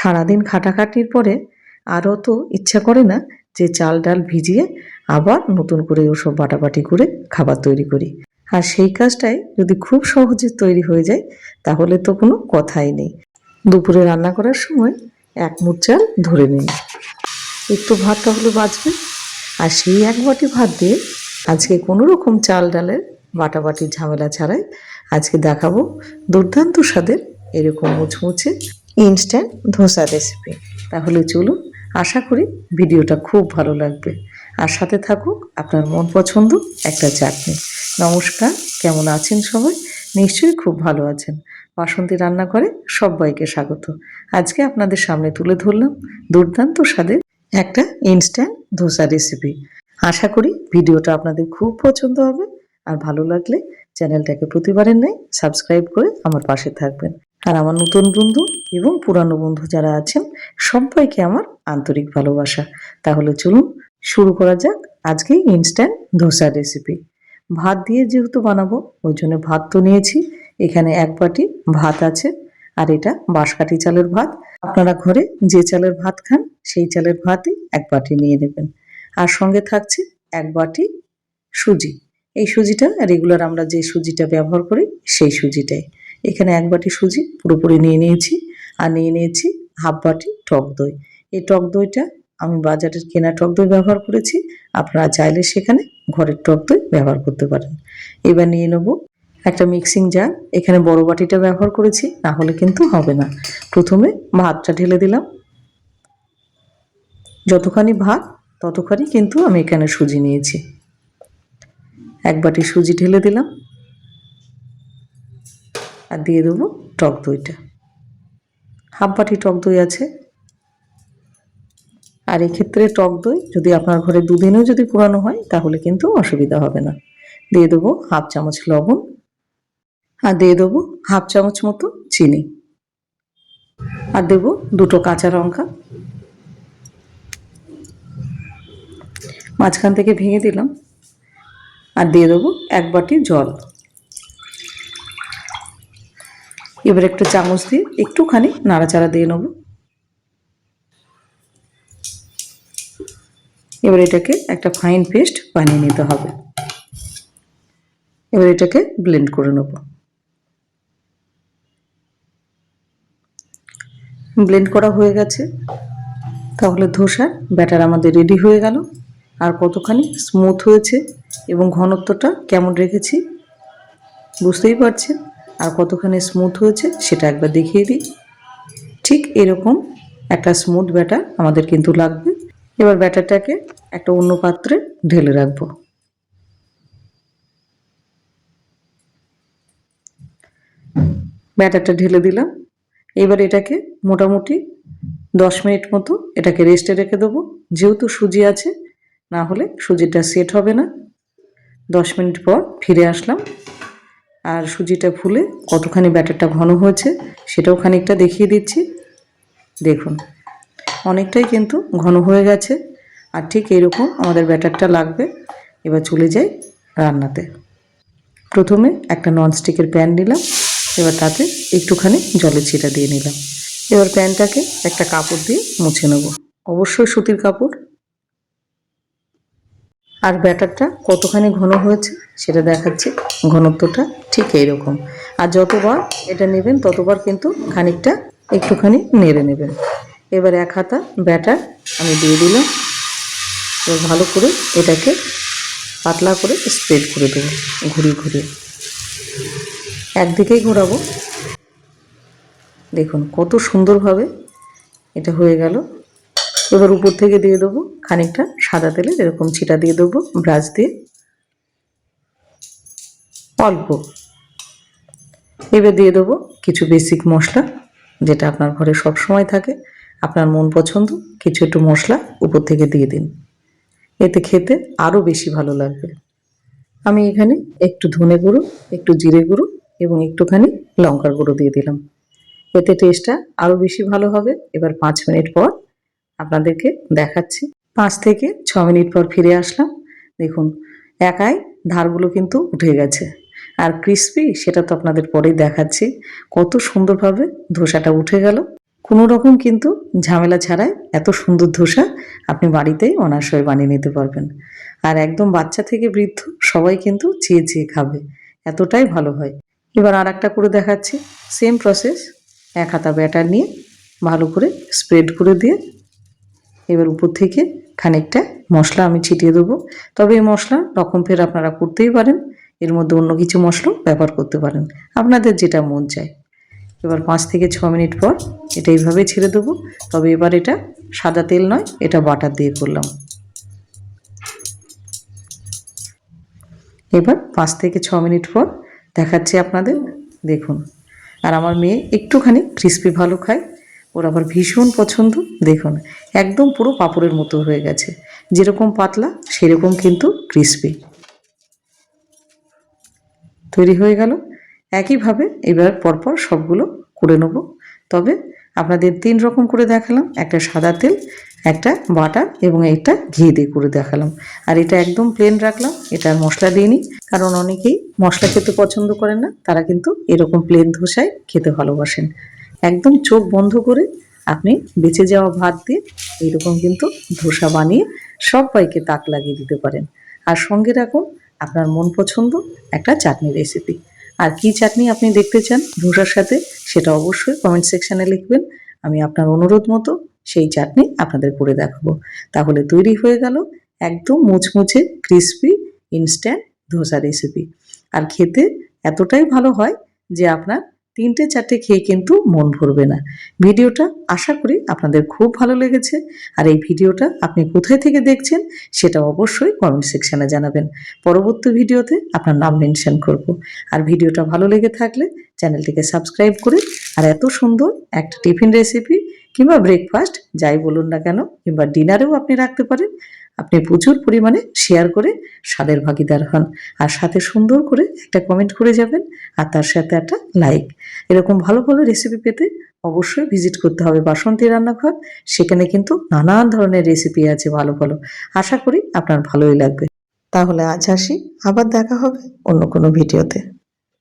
সারাদিন খাটাখাটির পরে আরও তো ইচ্ছা করে না যে চাল ডাল ভিজিয়ে আবার নতুন করে ওসব বাটাবাটি করে খাবার তৈরি করি। আর সেই কাজটাই যদি খুব সহজে তৈরি হয়ে যায়, তাহলে তো কোনো কথাই নেই। দুপুরে রান্না করার সময় এক মুঠ চাল ধরে নিন। একটু ভাত তাহলে বাঁচবে। আর সেই এক বাটি ভাত দিয়ে আজকে কোনো রকম চাল ডালের বাটাবাটি ঝামেলা ছাড়াই আজকে দেখাবো দুর্দান্ত স্বাদের এরকম মুচমুচে ইনস্ট্যান্ট ধোসা রেসিপি তাহলে চলুন, আশা করি ভিডিওটা খুব ভালো লাগবে। আর সাথে থাকুক আপনার মন পছন্দ একটা চাটনি। নমস্কার, কেমন আছেন সবাই? নিশ্চয়ই খুব ভালো আছেন। বাসন্তী রান্না করে সবাইকে স্বাগত। আজকে আপনাদের সামনে তুলে ধরলাম দুর্দান্ত স্বাদের একটা ইনস্ট্যান্ট ধোসা রেসিপি আশা করি ভিডিওটা আপনাদের খুব পছন্দ হবে। আর ভালো লাগলে চ্যানেলটাকে প্রতিবারের নেই সাবস্ক্রাইব করে আমার পাশে থাকবেন। আর আমার নতুন বন্ধু এবং পুরানো বন্ধু যারা আছেন, সবাইকে আমার আন্তরিক ভালোবাসা। তাহলে চলুন, শুরু করা যাক আজকে ইনস্ট্যান্ট ধোসা রেসিপি ভাত দিয়ে যেহেতু বানাবো, ওই জন্য ভাত তো নিয়েছি। এখানে এক বাটি ভাত আছে, আর এটা বাঁশকাঠি চালের ভাত। আপনারা ঘরে যে চালের ভাত খান, সেই চালের ভাতই এক বাটি নিয়ে নেবেন। আর সঙ্গে থাকছে এক বাটি সুজি। এই সুজিটা রেগুলার আমরা যে সুজিটা ব্যবহার করি, সেই সুজিটাই। এখানে এক বাটি সুজি পুরোপুরি নিয়ে নিয়েছি। আর নিয়ে নিয়েছি হাফ বাটি টক দই। এই টক দইটা আমি বাজারের কেনা টক দই ব্যবহার করেছি। আপনারা চাইলে সেখানে ঘরের টক দই ব্যবহার করতে পারেন। এবার নিয়ে নেব একটা মিক্সিং জার। এখানে বড় বাটিটা ব্যবহার করেছি, না হলে কিন্তু হবে না। প্রথমে ভাতটা ঢেলে দিলাম। যতখানি ভাত, ততখানি কিন্তু আমি এখানে সুজি নিয়েছি। এক বাটি সুজি ঢেলে দিলাম। আর দিয়ে দেবো টক দইটা। হাফ বাটি টক দই আছে। আর এক্ষেত্রে টক দই যদি আপনার ঘরে দুদিনেও যদি পুরানো হয়, তাহলে কিন্তু অসুবিধা হবে না। দিয়ে দেবো হাফ চামচ লবণ আর দিয়ে দেবো হাফ চামচ মতো চিনি। আর দেবো দুটো কাঁচা লঙ্কা। মাঝখান থেকে ভেঙে দিলাম। আর দিয়ে দেবো এক বাটি জল। এবার একটু চামচ দিয়ে একটুখানি নাড়াচাড়া দিয়ে নেব। এবার এটাকে একটা ফাইন পেস্ট বানিয়ে নিতে হবে। এবার এটাকে ব্লেন্ড করে নেব। ব্লেন্ড করা হয়ে গেছে। তাহলে ধোসার ব্যাটার আমাদের রেডি হয়ে গেল। আর কতখানি স্মুথ হয়েছে এবং ঘনত্বটা কেমন রেখেছি বুঝতেই পারছেন? আর কতখানি স্মুথ হয়েছে সেটা একবার দেখিয়ে দিই। ঠিক এরকম একটা স্মুথ ব্যাটার আমাদের কিন্তু লাগবে। এবার ব্যাটারটাকে একটা অন্য পাত্রে ঢেলে রাখব। ব্যাটারটা ঢেলে দিলাম। এবার এটাকে মোটামুটি দশ মিনিট মতো এটাকে রেস্টে রেখে দেবো। যেহেতু সুজি আছে, না হলে সুজিটা সেট হবে না। দশ মিনিট পর ফিরে আসলাম। আর সুজিটা ফুলে কতখানি ব্যাটারটা ঘন হয়েছে সেটাও খানিকটা দেখিয়ে দিচ্ছি। দেখুন, অনেকটাই কিন্তু ঘন হয়ে গেছে আর ঠিক এরকম আমাদের ব্যাটারটা লাগবে। এবার চলে যাই রান্নাতে। প্রথমে একটা ননস্টিকের প্যান নিলাম, এবার তাতে একটুখানি জলের ছিটা দিয়ে নিলাম। এবার প্যানটাকে একটা কাপড় দিয়ে মুছে নেব। অবশ্যই সুতির কাপড় আর ব্যাটারটা কতখানি ঘন হয়েছে সেটা দেখাচ্ছি। ঘনত্বটা ঠিক এইরকম। আর যতবার এটা নেবেন, ততবার কিন্তু খানিকটা একটুখানি নেড়ে নেবেন। এবার এক হাতা ব্যাটার আমি দিয়ে দিলাম। এবার ভালো করে এটাকে পাতলা করে স্প্রেড করে দেবো ঘুরিয়ে ঘুরিয়ে। একদিকেই ঘোরাবো। দেখুন কত সুন্দরভাবে এটা হয়ে গেল। এবার উপর থেকে দিয়ে দেবো খানিকটা সাদা তেলে এরকম ছিটা দিয়ে দেবো, ব্রাশ দিয়ে। অল্প। এবার দিয়ে দেবো কিছু বেসিক মশলা, যেটা আপনার ঘরে সব সময় থাকে, আপনার মন পছন্দ, কিছু একটু মশলা উপর থেকে দিয়ে দিন। এতে খেতে আরও বেশি ভালো লাগবে। আমি এখানে একটু ধনে গুঁড়ো, একটু জিরে গুঁড়ো এবং একটুখানি লঙ্কার গুঁড়ো দিয়ে দিলাম। এতে টেস্টটা আরও বেশি ভালো হবে। এবার পাঁচ মিনিট পর আপনাদেরকে দেখাচ্ছি। পাঁচ থেকে ছ মিনিট পর ফিরে আসলাম। দেখুন, একাই ধারগুলো কিন্তু উঠে গেছে। আর ক্রিসপি সেটা তো আপনাদের পরেই দেখাচ্ছি। কত সুন্দরভাবে ধোসাটা উঠে গেল। কোনো রকম কিন্তু ঝামেলা ছাড়াই এত সুন্দর ধোসা আপনি বাড়িতেই অনায়াসে বানিয়ে নিতে পারবেন। আর একদম বাচ্চা থেকে বৃদ্ধ সবাই কিন্তু চেয়ে চেয়ে খাবে। এতটাই ভালো হয়। এবার আর একটা করে দেখাচ্ছি। সেম প্রসেস এক হাতা ব্যাটার নিয়ে ভালো করে স্প্রেড করে দিয়ে এবার উপর থেকে খানিকটা মশলা আমি ছিটিয়ে দেবো। তবে এই মশলা রকম ফের আপনারা করতেই পারেন। এর মধ্যে অন্য কিছু মশলাও ব্যবহার করতে পারেন। আপনাদের যেটা মন চায়। এবার পাঁচ থেকে ছ মিনিট পর এটা এইভাবে ছেড়ে দেবো। তবে এবার এটা সাদা তেল নয়, এটা বাটার দিয়ে করলাম। এবার পাঁচ থেকে ছ মিনিট পর দেখাচ্ছি আপনাদের। দেখুন, আর আমার মেয়ে একটুখানি ক্রিস্পি ভালো খায়। ওর আবার ভীষণ পছন্দ। দেখুন, একদম পুরো পাপড়ের মতো হয়ে গেছে। যেরকম পাতলা, সেরকম কিন্তু ক্রিস্পি তৈরি হয়ে গেল। একইভাবে এবার পরপর সবগুলো করে নেব। তবে আপনাদের তিন রকম করে দেখালাম। একটা সাদা তেল, একটা বাটার এবং এটা ঘি দিয়ে করে দেখালাম। আর এটা একদম প্লেন রাখলাম। এটা আর মশলা দিইনি। কারণ অনেকেই মশলা খেতে পছন্দ করেন না। তারা কিন্তু এরকম প্লেন ধোসায় খেতে ভালোবাসেন। একদম চোখ বন্ধ করে আপনি বেঁচে যাওয়া ভাত দিয়ে এইরকম কিন্তু ধোসা বানিয়ে সবাইকে তাক লাগিয়ে দিতে পারেন। আর সঙ্গে রাখুন, আপনার মন পছন্দ একটা চাটনি রেসিপি আর কি চাটনি আপনি দেখতে চান ধোসার সাথে, সেটা অবশ্যই কমেন্ট সেকশানে লিখবেন। আমি আপনার অনুরোধ মতো সেই চাটনি আপনাদের করে দেখাবো। তাহলে তৈরি হয়ে গেল একদম মুচমুচে ক্রিসপি ইনস্ট্যান্ট ধোসা রেসিপি আর খেতে এতটাই ভালো হয় যে আপনার তিনটে চারটে খেয়ে কিন্তু মন ভরবে না। ভিডিওটা আশা করি আপনাদের খুব ভালো লেগেছে। আর এই ভিডিওটা আপনি কোথায় থেকে দেখছেন সেটা অবশ্যই কমেন্ট সেকশানে জানাবেন। পরবর্তী ভিডিওতে আপনার নাম মেনশন করব। আর ভিডিওটা ভালো লেগে থাকলে চ্যানেলটিকে সাবস্ক্রাইব করে আর এত সুন্দর একটা টিফিন রেসিপি কিংবা ব্রেকফাস্ট যাই বলুন না কেন, কিংবা ডিনারেও আপনি রাখতে পারেন। আপনি প্রচুর পরিমাণে শেয়ার করে স্বাদের ভাগিদার হন। আর সাথে সুন্দর করে একটা কমেন্ট করে যাবেন, আর তার সাথে একটা লাইক এরকম ভালো ভালো রেসিপি পেতে অবশ্যই ভিজিট করতে হবে বাসন্তী রান্নাঘর। সেখানে কিন্তু নানান ধরনের রেসিপি আছে ভালো ভালো। আশা করি আপনার ভালোই লাগবে। তাহলে আজ আসি, আবার দেখা হবে অন্য কোনো ভিডিওতে